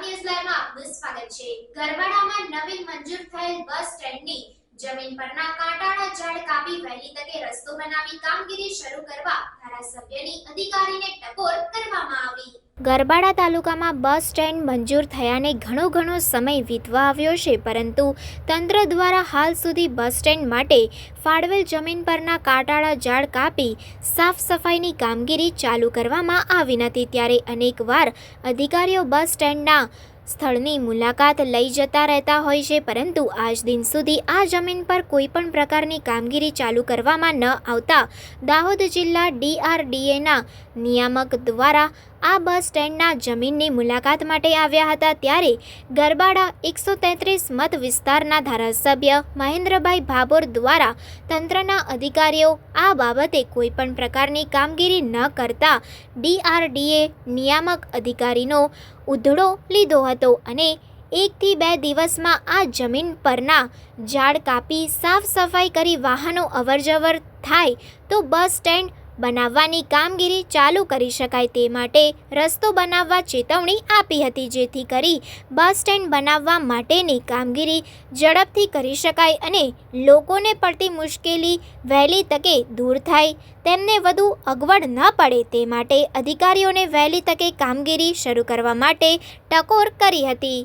ગુજરાત આપનું સ્વાગત છે. ગરબાડામાં નવીન મંજૂર થયેલ બસ સ્ટેન્ડની જમીન પરના કાંટાળા ઝાડ કાપી વહેલી તકે રસ્તો બનાવી કામગીરી શરૂ કરવા ધારાસભ્યની અધિકારીને ટકોર કરવામાં આવી. ગરબાડા તાલુકામાં બસ સ્ટેન્ડ મંજૂર થયાને ઘણો ઘણો સમય વીતવા આવ્યો છે, પરંતુ તંત્ર દ્વારા હાલ સુધી બસ સ્ટેન્ડ માટે ફાળવેલ જમીન પરના કાટાળા ઝાડ કાપી સાફ સફાઈની કામગીરી ચાલુ કરવામાં આવી નથી. ત્યારે અનેકવાર અધિકારીઓ બસ સ્ટેન્ડના સ્થળની મુલાકાત લઈ જતા રહેતા હોય છે, પરંતુ આજ દિન સુધી આ જમીન પર કોઈ પણ પ્રકારની કામગીરી ચાલુ કરવામાં ન આવતા દાહોદ જિલ્લા ડીઆરડીએના નિયામક દ્વારા આ બસ સ્ટેન્ડના જમીનની મુલાકાત માટે આવ્યા હતા. ત્યારે ગરબાડા એકસો તેત્રીસ મત વિસ્તારના ધારાસભ્ય મહેન્દ્રભાઈ ભાભોર દ્વારા તંત્રના અધિકારીઓ આ બાબતે કોઈપણ પ્રકારની કામગીરી ન કરતા ડીઆરડીએ નિયામક અધિકારીનો ઉધડો લીધો હતો અને એકથી બે દિવસમાં આ જમીન પરના ઝાડ કાપી સાફ સફાઈ કરી વાહનો અવરજવર થાય તો બસ સ્ટેન્ડ બનાવવાની કામગીરી ચાલુ કરી શકાય તે માટે રસ્તો બનાવવા ચેતવણી આપી હતી, જેથી કરી બસ સ્ટેન્ડ બનાવવા માટેની કામગીરી ઝડપથી કરી શકાય અને લોકોને પડતી મુશ્કેલી વહેલી તકે દૂર થાય. તેમને વધુ અગવડ ન પડે તે માટે અધિકારીઓને વહેલી તકે કામગીરી શરૂ કરવા માટે ટકોર કરી હતી.